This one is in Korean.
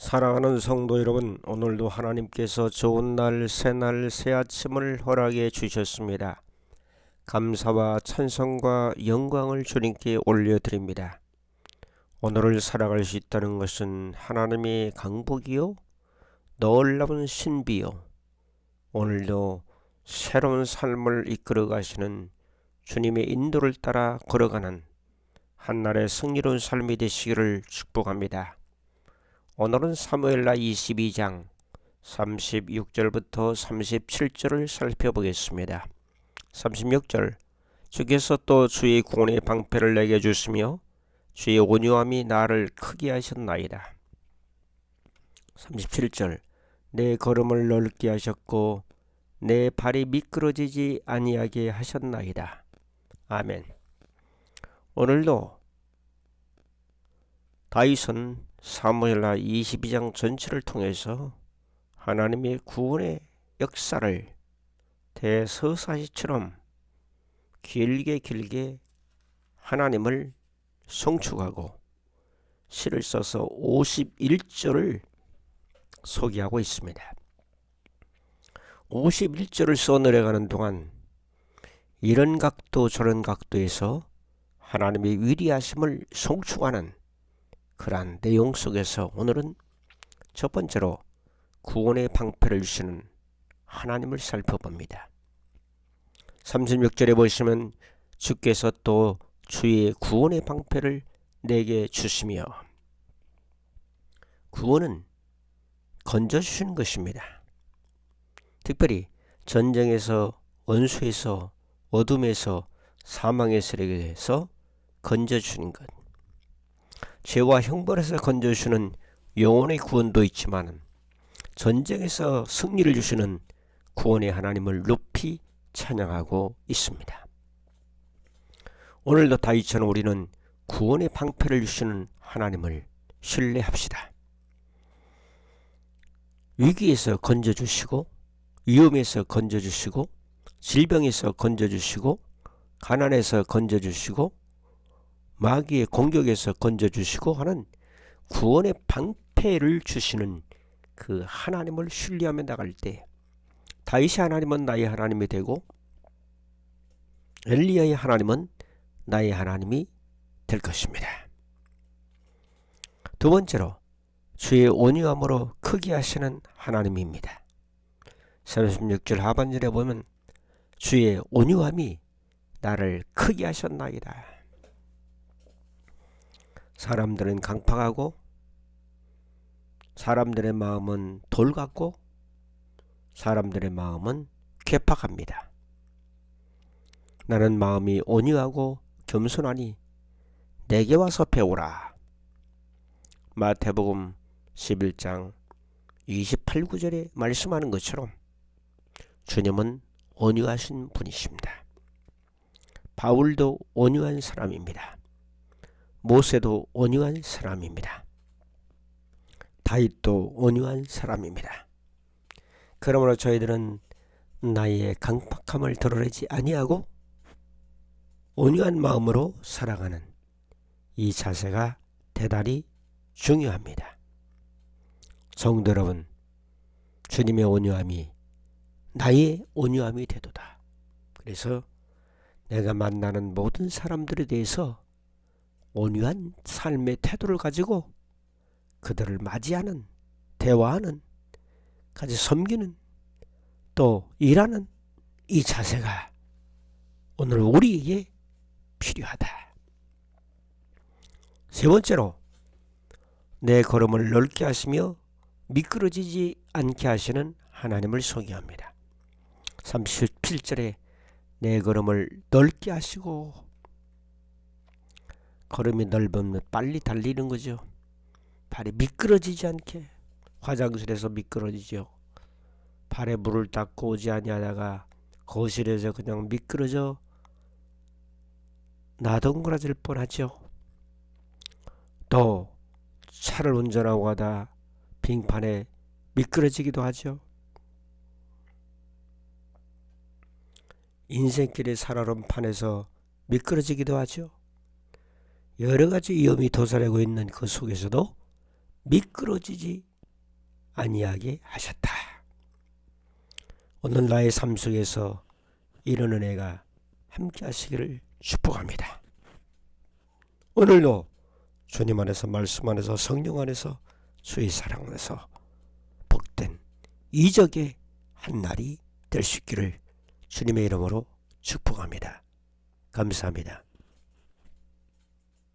사랑하는 성도 여러분, 오늘도 하나님께서 좋은 날, 새날, 새 아침을 허락해 주셨습니다. 감사와 찬송과 영광을 주님께 올려드립니다. 오늘을 살아갈 수 있다는 것은 하나님의 강복이요, 놀라운 신비요, 오늘도 새로운 삶을 이끌어 가시는 주님의 인도를 따라 걸어가는 한날의 승리로운 삶이 되시기를 축복합니다. 오늘은 사무엘라 22장 36절부터 37절을 살펴보겠습니다. 36절 주께서 또 주의 구원의 방패를 내게 주시며 주의 온유함이 나를 크게 하셨나이다. 37절 내 걸음을 넓게 하셨고 내 발이 미끄러지지 아니하게 하셨나이다. 아멘. 오늘도 다윗은 사무엘라 22장 전체를 통해서 하나님의 구원의 역사를 대서사시처럼 길게 길게 하나님을 송축하고 시를 써서 51절을 소개하고 있습니다. 51절을 써 내려가는 동안 이런 각도 저런 각도에서 하나님의 위리하심을 송축하는 그러한 내용 속에서 오늘은 첫 번째로 구원의 방패를 주시는 하나님을 살펴봅니다. 36절에 보시면 주께서 또 주의 구원의 방패를 내게 주시며 구원은 건져주시는 것입니다. 특별히 전쟁에서 원수에서 어둠에서 사망의 세력에서 건져주는 것. 죄와 형벌에서 건져주시는 영혼의 구원도 있지만 전쟁에서 승리를 주시는 구원의 하나님을 높이 찬양하고 있습니다. 오늘도 다윗처럼 우리는 구원의 방패를 주시는 하나님을 신뢰합시다. 위기에서 건져주시고 위험에서 건져주시고 질병에서 건져주시고 가난에서 건져주시고 마귀의 공격에서 건져주시고 하는 구원의 방패를 주시는 그 하나님을 신뢰하며 나갈 때 다윗이 하나님은 나의 하나님이 되고 엘리야의 하나님은 나의 하나님이 될 것입니다. 두 번째로 주의 온유함으로 크게 하시는 하나님입니다. 36절 하반절에 보면 주의 온유함이 나를 크게 하셨나이다. 사람들은 강팍하고 사람들의 마음은 돌 같고 사람들의 마음은 괴팍합니다. 나는 마음이 온유하고 겸손하니 내게 와서 배우라. 마태복음 11장 28, 9절에 말씀하는 것처럼 주님은 온유하신 분이십니다. 바울도 온유한 사람입니다. 모세도 온유한 사람입니다. 다윗도 온유한 사람입니다. 그러므로 저희들은 나의 강팍함을 드러내지 아니하고 온유한 마음으로 살아가는 이 자세가 대단히 중요합니다. 성도 여러분, 주님의 온유함이 나의 온유함이 되도다. 그래서 내가 만나는 모든 사람들에 대해서 온유한 삶의 태도를 가지고 그들을 맞이하는, 대화하는, 같이 섬기는, 또 일하는 이 자세가 오늘 우리에게 필요하다. 세 번째로 내 걸음을 넓게 하시며 미끄러지지 않게 하시는 하나님을 소개합니다. 37절에 내 걸음을 넓게 하시고 걸음이 넓으면 빨리 달리는 거죠. 발이 미끄러지지 않게 화장실에서 미끄러지죠. 발에 물을 닦고 오지 아니하다가 거실에서 그냥 미끄러져 나동그라질 뻔하죠. 또 차를 운전하고 가다 빙판에 미끄러지기도 하죠. 인생길의 살아름 판에서 미끄러지기도 하죠. 여러 가지 위험이 도사리고 있는 그 속에서도 미끄러지지 아니하게 하셨다. 오늘 나의 삶 속에서 이런 은혜가 함께 하시기를 축복합니다. 오늘도 주님 안에서 말씀 안에서 성령 안에서 주의 사랑 안에서 복된 이적의 한 날이 될 수 있기를 주님의 이름으로 축복합니다. 감사합니다.